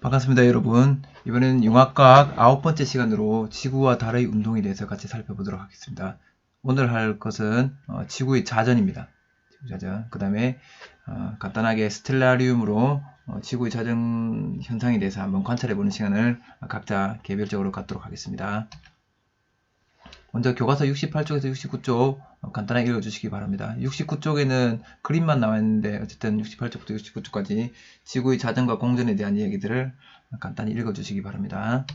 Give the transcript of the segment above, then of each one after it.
반갑습니다, 여러분. 이번에는 융합과학 아홉 번째 시간으로 지구와 달의 운동에 대해서 같이 살펴보도록 하겠습니다. 오늘 할 것은 어, 지구의 자전입니다. 지구 자전. 그 다음에 어, 간단하게 스텔라리움으로 어, 지구의 자전 현상에 대해서 한번 관찰해 보는 시간을 각자 개별적으로 갖도록 하겠습니다. 먼저 교과서 68쪽에서 69쪽 어, 간단하게 읽어주시기 바랍니다. 69쪽에는 그림만 나와 있는데 어쨌든 68쪽부터 69쪽까지 지구의 자전과 공전에 대한 이야기들을 간단히 읽어주시기 바랍니다.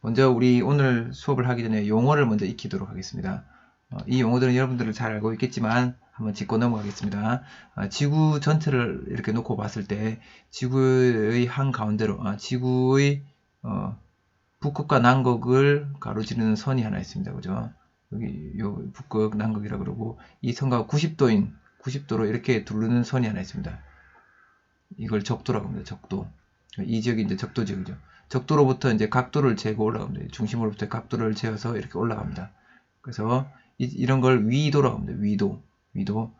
먼저 우리 오늘 수업을 하기 전에 용어를 먼저 익히도록 하겠습니다. 어, 이 용어들은 여러분들은 잘 알고 있겠지만 한번 짚고 넘어가겠습니다. 아, 지구 전체를 이렇게 놓고 봤을 때 지구의 한 가운데로 아, 지구의 어, 북극과 남극을 가로지르는 선이 하나 있습니다. 그죠? 여기 요 북극 남극이라 그러고 이 선과 90도인 90도로 이렇게 두르는 선이 하나 있습니다. 이걸 적도라고 합니다. 적도. 이 지역이 이제 적도 지역이죠. 적도로부터 이제 각도를 재고 올라갑니다. 중심으로부터 각도를 재어서 이렇게 올라갑니다. 그래서 이, 런걸 위도라고 합니다. 위도. 위도.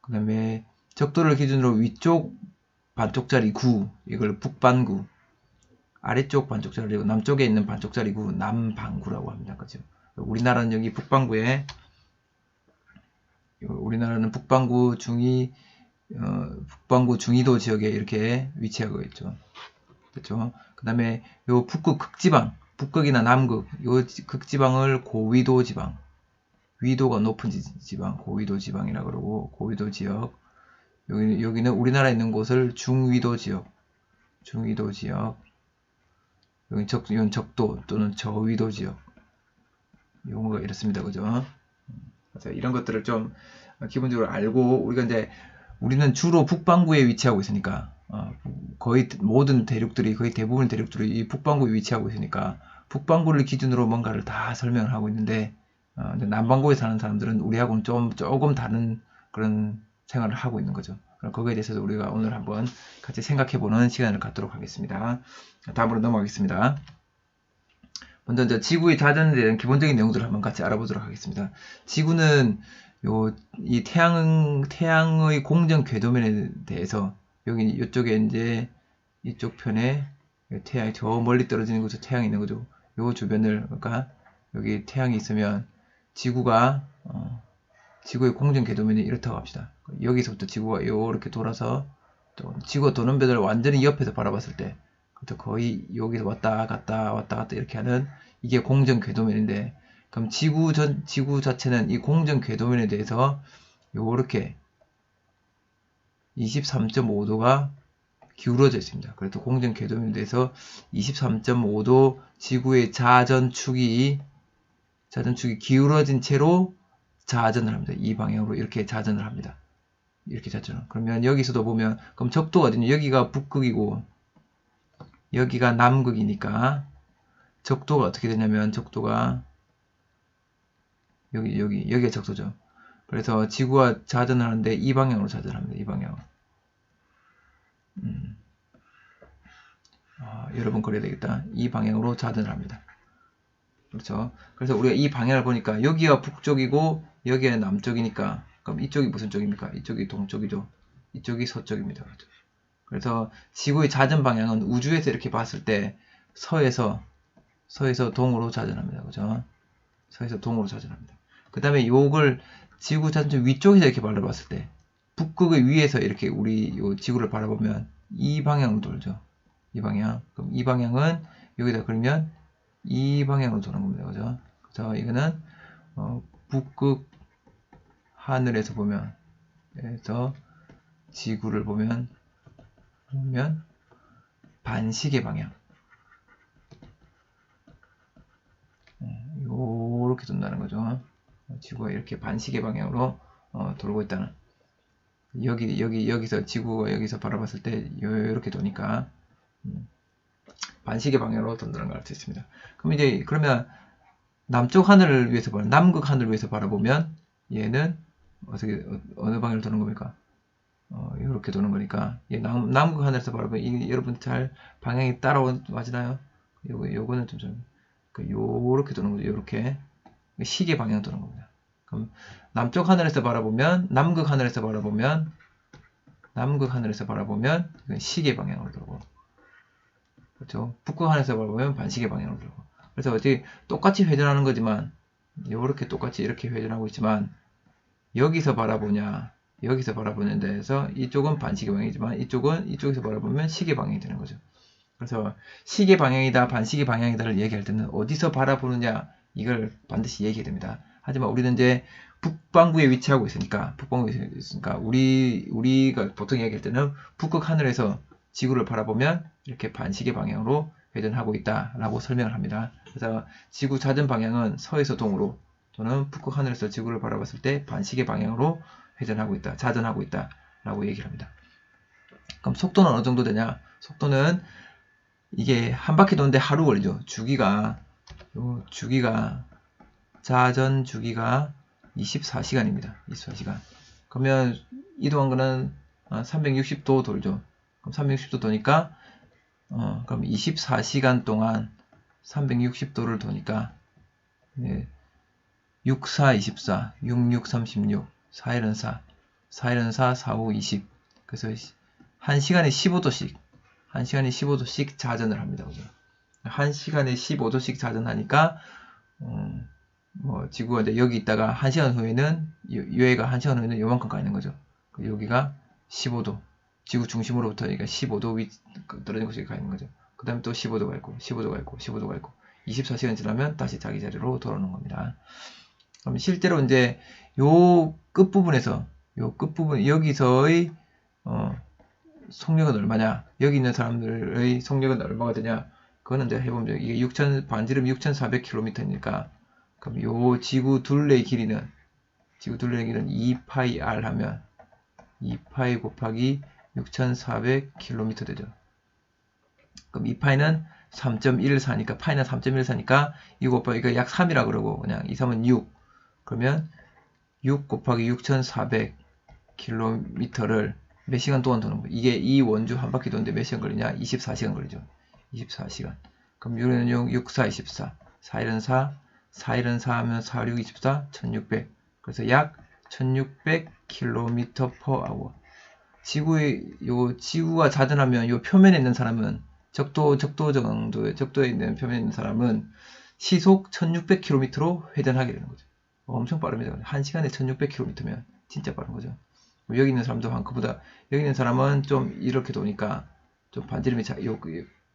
그 다음에 적도를 기준으로 위쪽 반쪽짜리 구, 이걸 북반구. 아래쪽 반쪽짜리고 남쪽에 있는 반쪽짜리구 남반구라고 합니다. 그죠? 우리나라는 여기 북반구에 우리나라는 북반구 중위 어, 북반구 중위도 지역에 이렇게 위치하고 있죠. 그렇죠? 그다음에 요 북극 극지방, 북극이나 남극 요 극지방을 고위도 지방, 위도가 높은 지방, 고위도 지방이라 그러고 고위도 지역. 여기 여기는 우리나라에 있는 곳을 중위도 지역, 중위도 지역. 여기 적, 이건 적도 또는 저위도 지역. 용어가 이렇습니다. 그죠? 그래서 이런 것들을 좀 기본적으로 알고 우리가 이제 우리는 주로 북반구에 위치하고 있으니까 어, 거의 모든 대륙들이 거의 대부분 대륙들이 이 북반구에 위치하고 있으니까 북반구를 기준으로 뭔가를 다 설명을 하고 있는데 어, 남반구에 사는 사람들은 우리하고는 좀 조금 다른 그런 생활을 하고 있는 거죠. 거기에 대해서 우리가 오늘 한번 같이 생각해보는 시간을 갖도록 하겠습니다. 다음으로 넘어가겠습니다. 먼저 이제 지구의 자전에 대한 기본적인 내용들을 한번 같이 알아보도록 하겠습니다. 지구는 요 이 태양 태양의 공전 궤도면에 대해서 여기 이쪽에 이제 이쪽 편에 태양이 저 멀리 떨어지는 곳에 태양이 있는 거죠. 요 주변을 그러니까 여기 태양이 있으면 지구가 어, 지구의 공전 궤도면이 이렇다고 합시다. 여기서부터 지구가 이렇게 돌아서 또 지구가 도는 배를 완전히 옆에서 바라봤을 때 거의 여기서 왔다 갔다 왔다 갔다 이렇게 하는 이게 공전 궤도면인데 그럼 지구 전 지구 자체는 이 공전 궤도면에 대해서 요렇게 23.5도가 기울어져 있습니다. 그래서 공전 궤도면에 대해서 23.5도 지구의 자전축이 자전축이 기울어진 채로 자전을 합니다. 이 방향으로 이렇게 자전을 합니다. 이렇게 자전을. 그러면 여기서도 보면 그럼 적도가 어디냐? 여기가 북극이고 여기가 남극이니까 적도가 어떻게 되냐면 적도가 여기 여기 여기가 적도죠. 그래서 지구와 자전을 하는데 이 방향으로 자전합니다. 이 방향. 음. 아, 여러분 그래야 되겠다. 이 방향으로 자전을 합니다. 그렇죠. 그래서 우리가 이 방향을 보니까 여기가 북쪽이고 여기가 남쪽이니까 그럼 이쪽이 무슨 쪽입니까? 이쪽이 동쪽이죠. 이쪽이 서쪽입니다. 그렇죠. 그래서 지구의 자전 방향은 우주에서 이렇게 봤을 때 서에서 서에서 동으로 자전합니다. 그죠? 서에서 동으로 자전합니다. 그 다음에 요걸 지구 자전점 위쪽에서 이렇게 바라봤을 때 북극의 위에서 이렇게 우리 요 지구를 바라보면 이 방향으로 돌죠. 이 방향. 그럼 이 방향은 여기다 그러면 이 방향으로 도는 겁니다. 그죠? 그래서 이거는 어, 북극 하늘에서 보면 그래서 지구를 보면 보면 반시계 방향 이렇게 네, 돈다는 거죠. 지구가 이렇게 반시계 방향으로 어, 돌고 있다는 여기 여기 여기서 지구가 여기서 바라봤을 때 이렇게 도니까 음, 반시계 방향으로 돈다는 걸 알 수 있습니다. 그럼 이제 그러면 남쪽 하늘을 위해서 봐 남극 하늘을 위해서 바라보면 얘는 어떻게 어, 느 방향으로 도는 겁니까? 어, 이렇게 도는 거니까 남, 남극 하늘에서 바라보면 이, 여러분 잘 방향이 따라와지나요? 요거 요거는 좀, 좀 그 요렇게 도는 거죠. 요렇게 시계 방향 도는 겁니다. 그럼 남쪽 하늘에서 바라보면 남극 하늘에서 바라보면 남극 하늘에서 바라보면 이건 시계 방향으로 돌고 그렇죠? 북극 하늘에서 바라보면 반시계 방향으로 돌고 그래서 어떻게 똑같이 회전하는 거지만 이렇게 똑같이 이렇게 회전하고 있지만 여기서 바라보냐 여기서 바라보는 데에서 이쪽은 반시계 방향이지만 이쪽은 이쪽에서 바라보면 시계 방향이 되는 거죠. 그래서 시계 방향이다 반시계 방향이다를 얘기할 때는 어디서 바라보느냐 이걸 반드시 얘기해야 됩니다. 하지만 우리는 이제 북반구에 위치하고 있으니까 북반구에 있으니까 우리 우리가 보통 얘기할 때는 북극 하늘에서 지구를 바라보면 이렇게 반시계 방향으로 회전하고 있다라고 설명을 합니다. 그래서 지구 자전 방향은 서에서 동으로 또는 북극 하늘에서 지구를 바라봤을 때 반시계 방향으로 회전하고 있다, 자전하고 있다 라고 얘기를 합니다. 그럼 속도는 어느 정도 되냐? 속도는 이게 한 바퀴 도는데 하루 걸리죠. 주기가 요 주기가 자전 주기가 24시간입니다. 24시간. 그러면 이동한 거는 360도 돌죠. 그럼 360도 도니까 어, 그럼 24시간 동안 360도를 도니까 예, 6, 4, 24, 6, 6, 36, 4, 1은 4, 4, 1은 4, 4, 5, 20. 그래서 1시간에 15도씩, 1시간에 15도씩 자전을 합니다. 그죠? 1시간에 15도씩 자전하니까, 음, 뭐, 지구가 이제 여기 있다가 1시간 후에는, 여기가 1시간 후에는 요만큼 가 있는 거죠. 그 여기가 15도. 지구 중심으로부터 그러니까 15도 위 떨어진 곳에 가 있는 거죠. 그 다음에 또 15도가 있고, 15도가 있고, 15도가 있고, 24시간 지나면 다시 자기 자리로 돌아오는 겁니다. 그럼 실제로 이제 요 끝부분에서, 요 끝부분, 여기서의, 어, 속력은 얼마냐? 여기 있는 사람들의 속력은 얼마가 되냐? 그거는 이제 해보면 이게 6천, 반지름 6,400km니까, 그럼 요 지구 둘레의 길이는, 지구 둘레의 길이는 2파이 r 하면, 2파이 곱하기 6,400km 되죠. 그럼 2파이는 3.14니까 파이는 3.14니까 2 곱하기 이거 약 3이라 그러고 그냥 2, 3은 6 그러면 6 곱하기 6,400km를 몇 시간 동안 도는 거예요. 이게 이 원주 한 바퀴 도는데 몇 시간 걸리냐? 24시간 걸리죠. 24시간. 그럼 6은 6, 6, 4, 24. 4, 1은 4. 4, 1은 4 하면 4, 6, 24. 1600. 그래서 약 1600km per hour. 지구의 요 지구가 자전하면 요 표면에 있는 사람은 적도 적도 정도의 적도에 있는 표면에 있는 사람은 시속 1600km로 회전하게 되는 거죠. 엄청 빠릅니다. 1시간에 1600km면 진짜 빠른 거죠. 여기 있는 사람도 한 그보다 여기 있는 사람은 좀 이렇게 도니까 좀 반지름이 자, 요,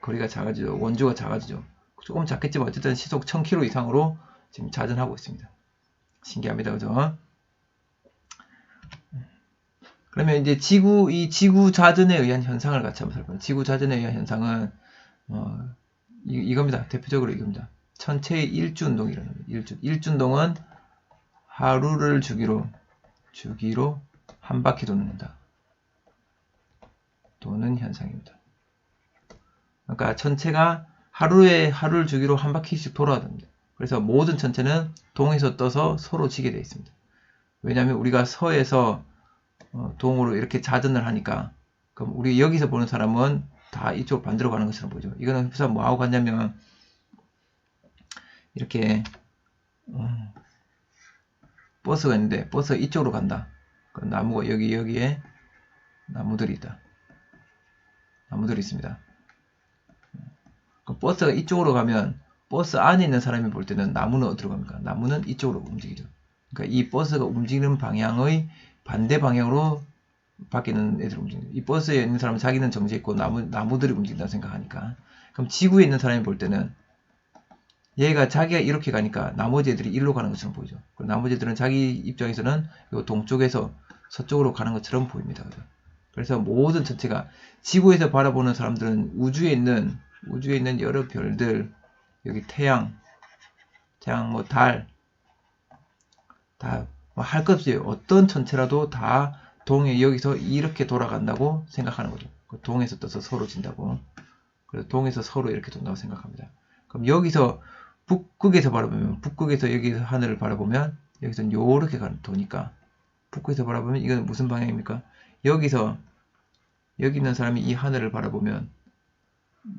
거리가 작아지죠. 원주가 작아지죠. 조금 작겠지만 어쨌든 시속 1000km 이상으로 지금 자전하고 있습니다. 신기합니다. 그죠? 그러면 이제 지구, 이 지구 자전에 의한 현상을 같이 한번 살펴봐요. 지구 자전에 의한 현상은, 어, 이, 이겁니다. 대표적으로 이겁니다. 천체의 일주 운동이라는 겁니다. 일주. 일주 운동은 하루를 주기로, 주기로 한 바퀴 돕는다. 도는 현상입니다. 그러니까 천체가 하루에 하루를 주기로 한 바퀴씩 돌아야 됩니다. 그래서 모든 천체는 동에서 떠서 서로 지게 되어 있습니다. 왜냐하면 우리가 서에서 어, 동으로 이렇게 자전을 하니까 그럼 우리 여기서 보는 사람은 다 이쪽 반대로 가는 것처럼 보죠. 이거는 그래서 뭐하고 같냐면 이렇게 음, 버스가 있는데 버스가 이쪽으로 간다. 그 나무가 여기 여기에 나무들이 있다. 나무들이 있습니다. 그 버스가 이쪽으로 가면 버스 안에 있는 사람이 볼 때는 나무는 어디로 갑니까? 나무는 이쪽으로 움직이죠. 그러니까 이 버스가 움직이는 방향의 반대 방향으로 바뀌는 애들 움직이는. 이 버스에 있는 사람은 자기는 정지해 있고 나무, 나무들이 움직인다고 생각하니까. 그럼 지구에 있는 사람이 볼 때는 얘가 자기가 이렇게 가니까 나머지 애들이 일로 가는 것처럼 보이죠. 그리고 나머지 애들은 자기 입장에서는 요 동쪽에서 서쪽으로 가는 것처럼 보입니다. 그래서 모든 전체가 지구에서 바라보는 사람들은 우주에 있는 우주에 있는 여러 별들 여기 태양, 태양 뭐 달, 다 할것 없이 어떤 천체라도 다 동에 여기서 이렇게 돌아간다고 생각하는 거죠. 그 동에서 떠서 서로 진다고. 그래서 동에서 서로 이렇게 돈다고 생각합니다. 그럼 여기서 북극에서 바라보면 북극에서 여기서 하늘을 바라보면 여기서는 요렇게 도니까 북극에서 바라보면 이건 무슨 방향입니까? 여기서 여기 있는 사람이 이 하늘을 바라보면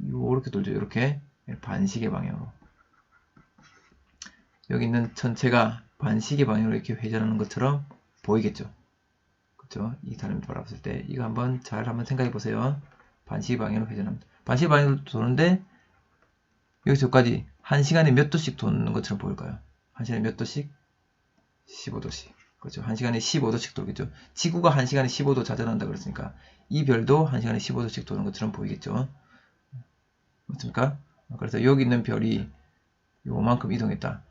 요렇게 돌죠. 이렇게 반시계 방향으로. 여기 있는 전체가 반시계 방향으로 이렇게 회전하는 것처럼 보이겠죠. 그렇죠? 이 사람이 바라봤을 때 이거 한번 잘 한번 생각해 보세요. 반시 방향으로 회전합니다. 반시 방향으로 도는데 여기서 여기까지 한 시간에 몇 도씩 도는 것처럼 보일까요? 한 시간에 몇 도씩? 15도씩. 그렇죠. 한 시간에 15도씩 돌겠죠. 지구가 한 시간에 15도 자전한다 그랬으니까 이 별도 한 시간에 15도씩 도는 것처럼 보이겠죠. 맞습니까? 그래서 여기 있는 별이 요만큼 이동했다.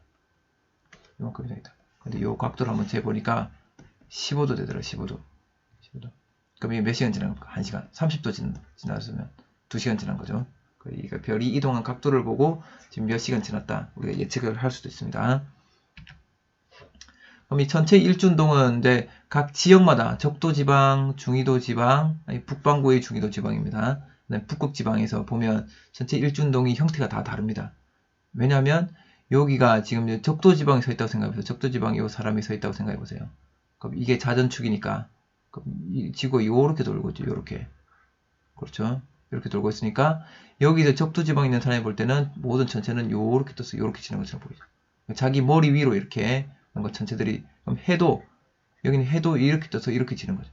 요만큼 이동했다. 근데 요 각도를 한번 재보니까 15도 되더라, 15도. 15도. 그럼 이게 몇 시간 지난 겁니까? 1시간. 30도 진, 지났으면 2시간 지난 거죠. 그러니까 별이 이동한 각도를 보고 지금 몇 시간 지났다. 우리가 예측을 할 수도 있습니다. 그럼 이 전체 일준동은 이제 각 지역마다 적도 지방, 중위도 지방, 북반구의 중위도 지방입니다. 네, 북극 지방에서 보면 전체 일준동이 형태가 다 다릅니다. 왜냐하면 여기가 지금 적도 지방에 서 있다고 생각해보세요. 적도 지방에 이 사람이 서 있다고 생각해보세요. 그럼 이게 자전축이니까 지구가 요렇게 돌고 있죠. 요렇게. 그렇죠. 이렇게 돌고 있으니까 여기서 적도 지방에 있는 사람이 볼 때는 모든 전체는 요렇게 떠서 요렇게 치는 것처럼 보이죠. 자기 머리 위로 이렇게 뭔가 전체들이 그럼 해도 여기는 해도 이렇게 떠서 이렇게 지는 거죠.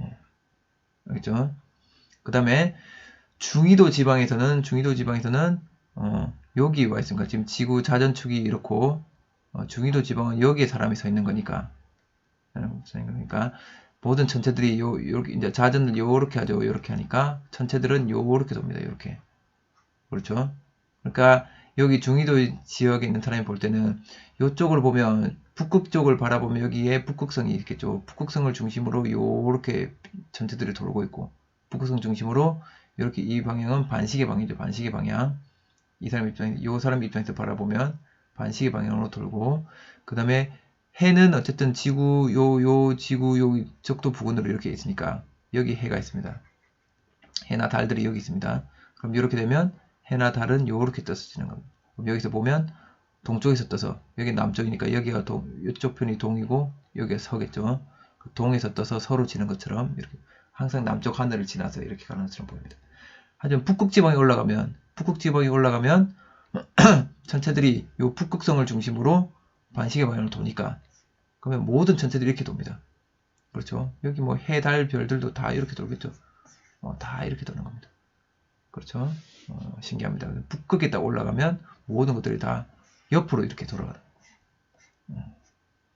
예. 알겠죠? 그 다음에 중위도 지방에서는 중위도 지방에서는 어, 여기 와 있습니다. 지금 지구 자전축이 이렇고 어, 중위도 지방은 여기에 사람이 서 있는 거니까 그러니까 모든 전체들이 요 요렇게 이제 자전을 요렇게 하죠. 요렇게 하니까 전체들은 요렇게 돕니다. 요렇게 그렇죠? 그러니까 여기 중위도 지역에 있는 사람이 볼 때는 이쪽을 보면 북극 쪽을 바라보면 여기에 북극성이 있겠죠. 북극성을 중심으로 요렇게 전체들이 돌고 있고 북극성 중심으로 이렇게 이 방향은 반시계 방이죠. 반시계 방향. 이 사람 입장에서 이 사람 입장에서 바라보면 반시계 방향으로 돌고 그 다음에 해는 어쨌든 지구 요 요 지구 요 적도 부근으로 이렇게 있으니까 여기 해가 있습니다. 해나 달들이 여기 있습니다. 그럼 이렇게 되면 해나 달은 요렇게 떠서 지는 겁니다. 그럼 여기서 보면 동쪽에서 떠서 여기 남쪽이니까 여기가 동 이쪽 편이 동이고 여기가 서겠죠. 그 동에서 떠서 서로 지는 것처럼 이렇게 항상 남쪽 하늘을 지나서 이렇게 가는 것처럼 보입니다. 하지만 북극 지방에 올라가면 북극 지방에 올라가면 전체들이 요 북극성을 중심으로 반시계 방향을 도니까 그러면 모든 전체들이 이렇게 돕니다. 그렇죠? 여기 뭐 해, 달, 별들도 다 이렇게 돌겠죠. 어, 다 이렇게 도는 겁니다. 그렇죠? 어, 신기합니다. 북극에 딱 올라가면 모든 것들이 다 옆으로 이렇게 돌아가는. 어,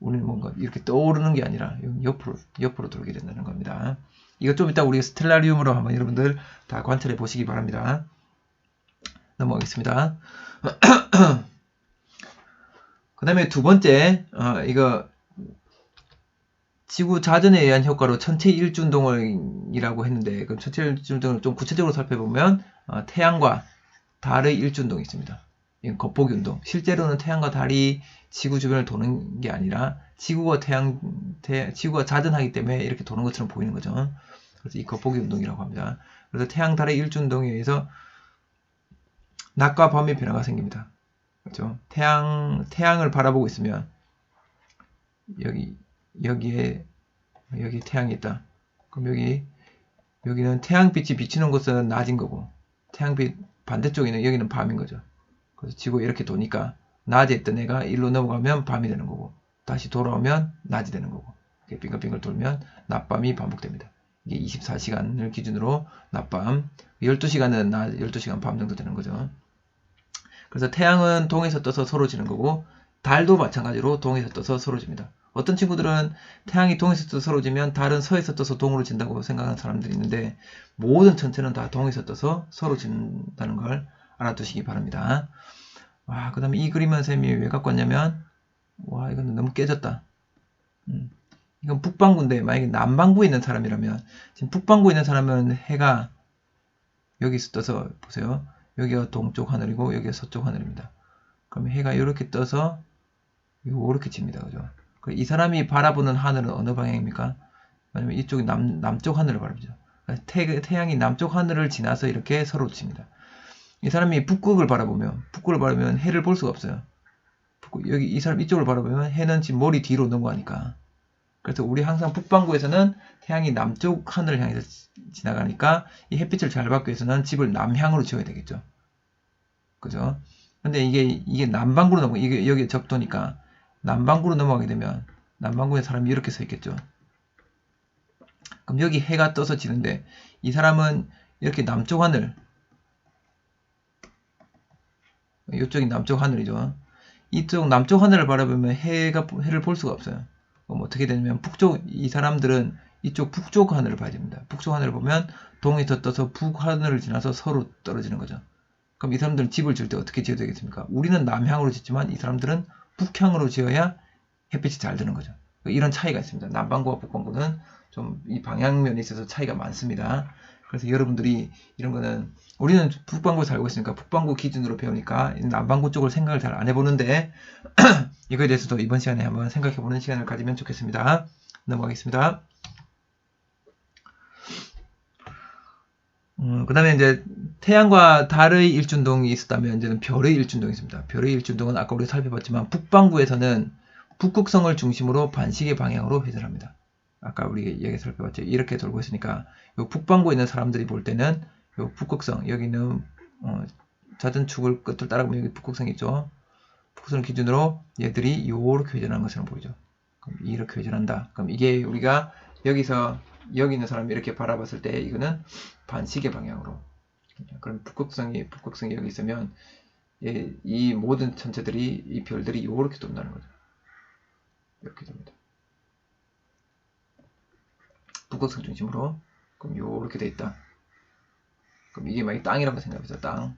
우리는 뭔가 이렇게 떠오르는 게 아니라 옆으로 옆으로 돌게 된다는 겁니다. 이것 좀 이따 우리가 스텔라리움으로 한번 여러분들 다 관찰해 보시기 바랍니다. 넘어가겠습니다. 그 다음에 두 번째, 어, 이거, 지구 자전에 의한 효과로 천체 일준동이라고 했는데, 그 천체 일준동을 좀 구체적으로 살펴보면, 어, 태양과 달의 일준동이 있습니다. 이건 겉보기 운동. 실제로는 태양과 달이 지구 주변을 도는 게 아니라, 지구가 태양, 태, 지구가 자전하기 때문에 이렇게 도는 것처럼 보이는 거죠. 그래서 이 겉보기 운동이라고 합니다. 그래서 태양, 달의 일준동에 의해서 낮과 밤의 변화가 생깁니다. 그렇죠? 태양 태양을 바라보고 있으면 여기 여기에 여기 태양이 있다. 그럼 여기 여기는 태양빛이 비치는 곳은 낮인 거고 태양빛 반대쪽에 있는 여기는 밤인 거죠. 그래서 지구 이렇게 도니까 낮에 있던 애가 일로 넘어가면 밤이 되는 거고 다시 돌아오면 낮이 되는 거고 이렇게 빙글빙글 돌면 낮밤이 반복됩니다. 이게 24시간을 기준으로 낮밤 12시간은 낮 12시간 밤 정도 되는 거죠. 그래서 태양은 동에서 떠서 서로 지는 거고 달도 마찬가지로 동에서 떠서 서로 집니다. 어떤 친구들은 태양이 동에서 떠서 서로 지면 달은 서에서 떠서 동으로 진다고 생각하는 사람들이 있는데 모든 전체는 다 동에서 떠서 서로 진다는 걸 알아두시기 바랍니다. 와, 그 다음에 이 그림은 쌤이 왜 갖고 왔냐면 와, 이건 너무 깨졌다. 음, 이건 북반구인데 만약에 남반구에 있는 사람이라면 지금 북반구에 있는 사람은 해가 여기서 떠서 보세요. 여기가 동쪽 하늘이고 여기가 서쪽 하늘입니다. 그럼 해가 이렇게 떠서 이렇게 칩니다. 그죠? 이 사람이 바라보는 하늘은 어느 방향입니까? 왜냐면 이쪽이 남, 남쪽 하늘을 바라보죠. 태, 태양이 남쪽 하늘을 지나서 이렇게 서로 칩니다. 이 사람이 북극을 바라보면 북극을 바라보면 해를 볼 수가 없어요. 북극, 여기 이 사람 이쪽을 바라보면 해는 지금 머리 뒤로 넘어가니까. 그래서 우리 항상 북반구에서는 태양이 남쪽 하늘을 향해서 지나가니까 이 햇빛을 잘 받기 위해서는 집을 남향으로 지어야 되겠죠. 그죠? 근데 이게 이게 남반구로 넘어 이게 여기 적도니까 남반구로 넘어가게 되면 남반구에 사람이 이렇게 서 있겠죠. 그럼 여기 해가 떠서 지는데 이 사람은 이렇게 남쪽 하늘 이쪽이 남쪽 하늘이죠. 이쪽 남쪽 하늘을 바라보면 해가 해를 볼 수가 없어요. 그럼 어떻게 되냐면 북쪽 이 사람들은 이쪽 북쪽 하늘을 봐야 됩니다. 북쪽 하늘을 보면 동에서 떠서 북 하늘을 지나서 서로 떨어지는 거죠. 그럼 이 사람들은 집을 지을 때 어떻게 지어야 되겠습니까? 우리는 남향으로 짓지만 이 사람들은 북향으로 지어야 햇빛이 잘 드는 거죠. 이런 차이가 있습니다. 남반구와 북반구는 좀 이 방향면에 있어서 차이가 많습니다. 그래서 여러분들이 이런 거는 우리는 북반구 살고 있으니까 북반구 기준으로 배우니까 남반구 쪽을 생각을 잘 안 해보는데 이거에 대해서도 이번 시간에 한번 생각해보는 시간을 가지면 좋겠습니다. 넘어가겠습니다. 음, 그 다음에 이제 태양과 달의 일준동이 있었다면 이제는 별의 일준동이 있습니다. 별의 일준동은 아까 우리 살펴봤지만 북반구에서는 북극성을 중심으로 반시계 방향으로 회전합니다. 아까 우리 얘기 살펴봤죠. 이렇게 돌고 있으니까 요 북반구에 있는 사람들이 볼 때는 요 북극성 여기는 어, 자전축을 끝을 따라가면 여기 북극성이 있죠. 북극성을 기준으로 얘들이 이렇게 회전하는 것처럼 보이죠. 그럼 이렇게 회전한다. 그럼 이게 우리가 여기서 여기 있는 사람이 이렇게 바라봤을 때 이거는 반시계 방향으로. 그럼 북극성이 북극성이 여기 있으면 이 모든 천체들이 이 별들이 이렇게 돈다는 거죠. 이렇게 됩니다. 북극성 중심으로 그럼 요렇게 돼 있다. 그럼 이게 만약 땅이라고 생각해보자. 땅.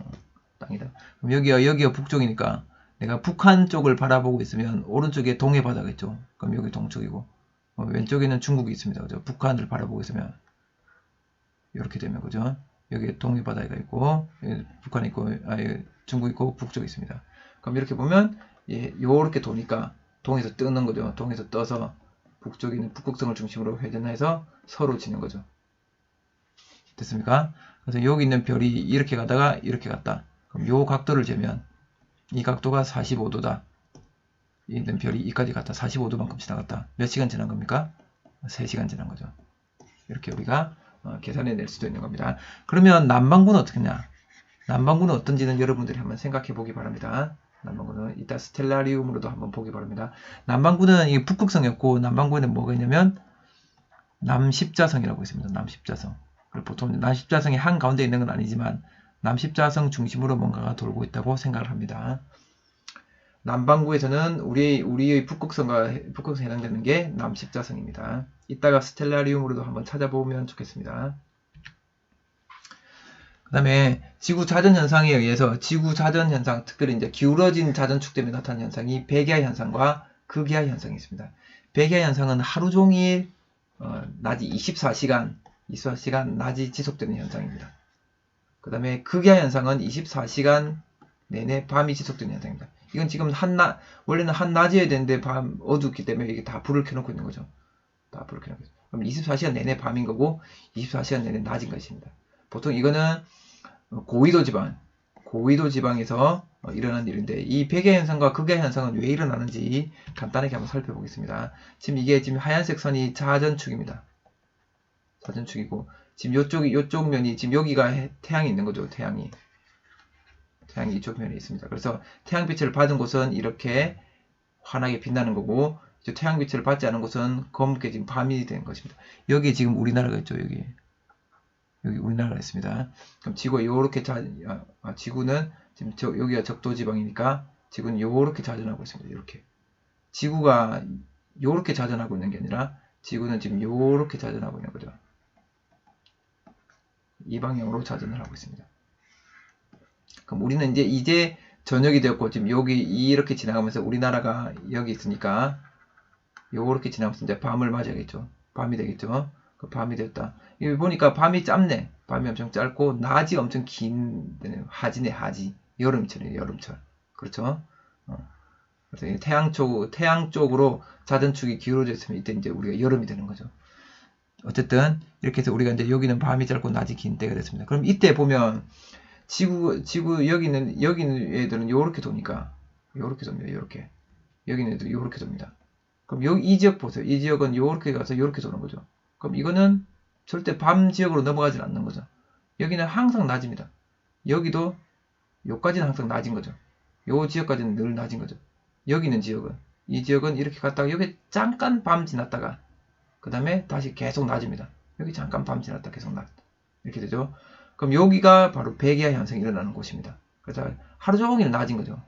어, 땅이다. 그럼 여기가 여기가 북쪽이니까 내가 북한 쪽을 바라보고 있으면 오른쪽에 동해 바다겠죠. 그럼 여기 동쪽이고 어, 왼쪽에는 중국이 있습니다. 그죠? 북한을 바라보고 있으면 이렇게 되면 그죠? 여기 동해 바다가 있고 북한 있고 아, 중국 있고 북쪽이 있습니다. 그럼 이렇게 보면 예, 요렇게 도니까 동에서 뜨는 거죠. 동에서 떠서 북쪽에 있는 북극성을 중심으로 회전해서 서로 지는 거죠. 됐습니까? 그래서 여기 있는 별이 이렇게 가다가 이렇게 갔다. 그럼 요 각도를 재면 이 각도가 45도다. 있는 별이 이까지 갔다. 45도만큼 지나갔다. 몇 시간 지난 겁니까? 3시간 지난 거죠. 이렇게 우리가 어, 계산해 낼 수도 있는 겁니다. 그러면 남반구는 어떻겠냐? 남반구는 어떤지는 여러분들이 한번 생각해 보기 바랍니다. 남반구는 이따 스텔라리움으로도 한번 보기 바랍니다. 남반구는 이 북극성이었고 남반구에는 뭐가 있냐면 남십자성이라고 있습니다. 남십자성. 보통 남십자성이 한 가운데 있는 건 아니지만 남십자성 중심으로 뭔가가 돌고 있다고 생각을 합니다. 남반구에서는 우리 우리의 북극성과 북극성에 해당되는 게 남십자성입니다. 이따가 스텔라리움으로도 한번 찾아보면 좋겠습니다. 그 다음에 지구 자전 현상에 의해서 지구 자전 현상, 특별히 이제 기울어진 자전축 때문에 나타나는 현상이 백야 현상과 극야 현상이 있습니다. 백야 현상은 하루 종일 어, 낮이 24시간, 24시간 낮이 지속되는 현상입니다. 그 다음에 극야 현상은 24시간 내내 밤이 지속되는 현상입니다. 이건 지금 한낮 원래는 한낮이어야 되는데 밤 어둡기 때문에 이게 다 불을 켜놓고 있는 거죠. 다 불을 켜놓고 있어요. 그럼 24시간 내내 밤인 거고 24시간 내내 낮인 것입니다. 보통 이거는 고위도 지방, 고위도 지방에서 일어난 일인데 이 백야 현상과 극야 현상은 왜 일어나는지 간단하게 한번 살펴보겠습니다. 지금 이게 지금 하얀색 선이 자전축입니다. 자전축이고 지금 요쪽이 요쪽 면이 지금 여기가 태양이 있는 거죠. 태양이 태양이 이쪽 면에 있습니다. 그래서 태양빛을 받은 곳은 이렇게 환하게 빛나는 거고 태양빛을 받지 않은 곳은 검게 지금 밤이 된 것입니다. 여기 지금 우리나라가 있죠. 여기 여기 우리나라가 있습니다. 그럼 지구가 요렇게 자, 아, 아, 지구는 지금 저, 여기가 적도 지방이니까 지구는 요렇게 자전하고 있습니다. 이렇게 지구가 요렇게 자전하고 있는 게 아니라 지구는 지금 요렇게 자전하고 있는 거죠. 이 방향으로 자전을 하고 있습니다. 그럼 우리는 이제 이제 저녁이 되었고 지금 여기 이렇게 지나가면서 우리나라가 여기 있으니까 요렇게 지나면서 이제 밤을 맞아야겠죠. 밤이 되겠죠. 그 밤이 됐다. 여기 보니까 밤이 짧네. 밤이 엄청 짧고 낮이 엄청 긴 하지네 하지. 여름철이에요. 여름철. 그렇죠? 어. 그래서 태양 쪽 태양 쪽으로 자전축이 기울어져 있으면 이때 이제 우리가 여름이 되는 거죠. 어쨌든 이렇게 해서 우리가 이제 여기는 밤이 짧고 낮이 긴 때가 됐습니다. 그럼 이때 보면 지구 지구 여기는 여기는 애들은 요렇게 도니까 요렇게 돕니다. 요렇게 여기는 애들 요렇게 돕니다. 그럼 여기 이 지역 보세요. 이 지역은 요렇게 가서 요렇게 도는 거죠. 그럼 이거는 절대 밤 지역으로 넘어가지 않는 거죠. 여기는 항상 낮입니다. 여기도 여기까지는 항상 낮은 거죠. 요 지역까지는 늘 낮은 거죠. 여기 있는 지역은 이 지역은 이렇게 갔다가 여기 잠깐 밤 지났다가 그그 다음에 다시 계속 낮습니다. 여기 잠깐 밤 지났다 계속 낮. 이렇게 되죠. 그럼 여기가 바로 백야 현상이 일어나는 곳입니다. 그래서 하루 종일 낮은 거죠.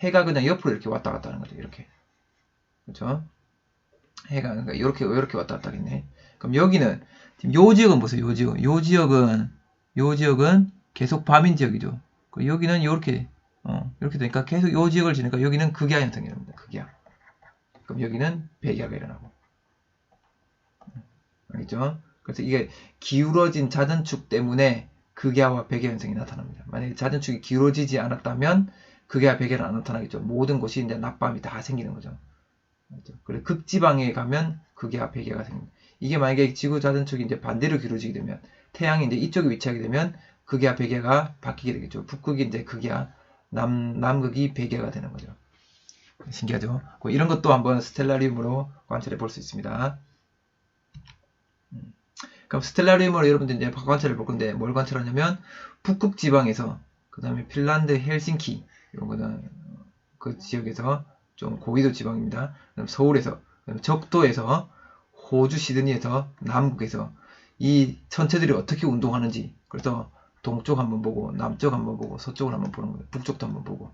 해가 그냥 옆으로 이렇게 왔다 갔다 하는 거죠. 이렇게. 그렇죠? 해가 그러니까 이렇게 이렇게 왔다 갔다 하겠네. 그럼 여기는 지금 요 지역은 보세요. 요 지역. 요 지역은 요 지역은 계속 밤인 지역이죠. 그 여기는 이렇게 어, 이렇게 되니까 계속 요 지역을 지니까 여기는 극야 현상이 일어납니다. 극야. 그럼 여기는 백야가 일어나고. 알겠죠? 그래서 이게 기울어진 자전축 때문에 극야와 백야 현상이 나타납니다. 만약에 자전축이 기울어지지 않았다면 극야, 백야는 안 나타나겠죠. 모든 곳이 이제 낮밤이 다 생기는 거죠. 알죠? 그래 극지방에 가면 극야, 백야가 생깁니다. 이게 만약에 지구 자전축이 이제 반대로 기울어지게 되면 태양이 이제 이쪽에 위치하게 되면 극야, 백야가 바뀌게 되겠죠. 북극이 이제 극야, 남 남극이 백야가 되는 거죠. 신기하죠? 그 이런 것도 한번 스텔라리움으로 관찰해 볼 수 있습니다. 음. 그럼 스텔라리움으로 여러분들 이제 관찰해 볼 건데 뭘 관찰하냐면 북극 지방에서 그 다음에 핀란드 헬싱키 이런 거는 그 지역에서 좀 고위도 지방입니다. 그다음 서울에서 그다음 적도에서 호주 시드니에서 남극에서 이 천체들이 어떻게 운동하는지 그래서 동쪽 한번 보고 남쪽 한번 보고 서쪽을 한번 보는 거예요. 북쪽도 한번 보고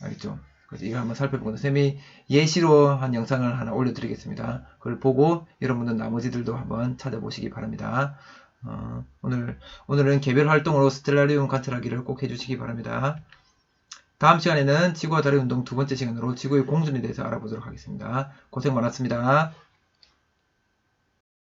알겠죠? 그래서 이걸 한번 살펴보고 쌤이 예시로 한 영상을 하나 올려드리겠습니다. 그걸 보고 여러분들 나머지들도 한번 찾아보시기 바랍니다. 어, 오늘 오늘은 개별 활동으로 스텔라리움 관찰하기를 꼭 해주시기 바랍니다. 다음 시간에는 지구와 달의 운동 두 번째 시간으로 지구의 공전에 대해서 알아보도록 하겠습니다. 고생 많았습니다.